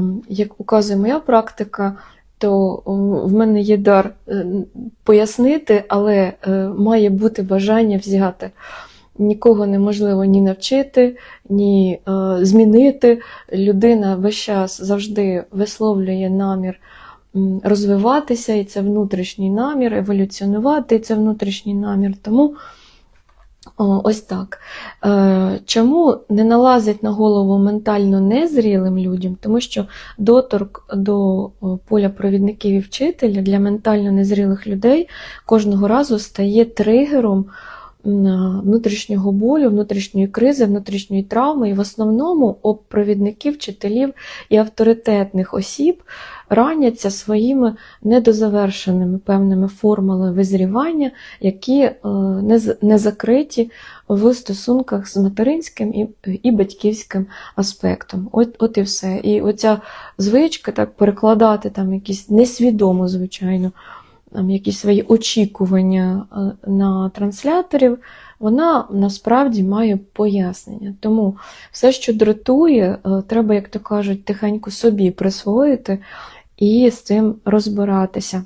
ем, як указує моя практика, то в мене є дар е, пояснити, але е, має бути бажання взяти. Нікого неможливо ні навчити, ні е, змінити. Людина весь час завжди висловлює намір розвиватися, і це внутрішній намір, еволюціонувати, і це внутрішній намір. Тому ось так. Е, чому не налазить на голову ментально незрілим людям? Тому що доторк до поля провідників і вчителя для ментально незрілих людей кожного разу стає тригером внутрішнього болю, внутрішньої кризи, внутрішньої травми, і в основному об провідників, вчителів і авторитетних осіб раняться своїми недозавершеними певними формами визрівання, які е, не, закриті в стосунках з материнським і батьківським аспектом. От, от і все. І оця звичка так перекладати там якісь несвідомо, звичайно, там, якісь свої очікування е, на трансляторів, вона насправді має пояснення. Тому все, що дратує, е, треба, як то кажуть, тихенько собі присвоїти і з цим розбиратися.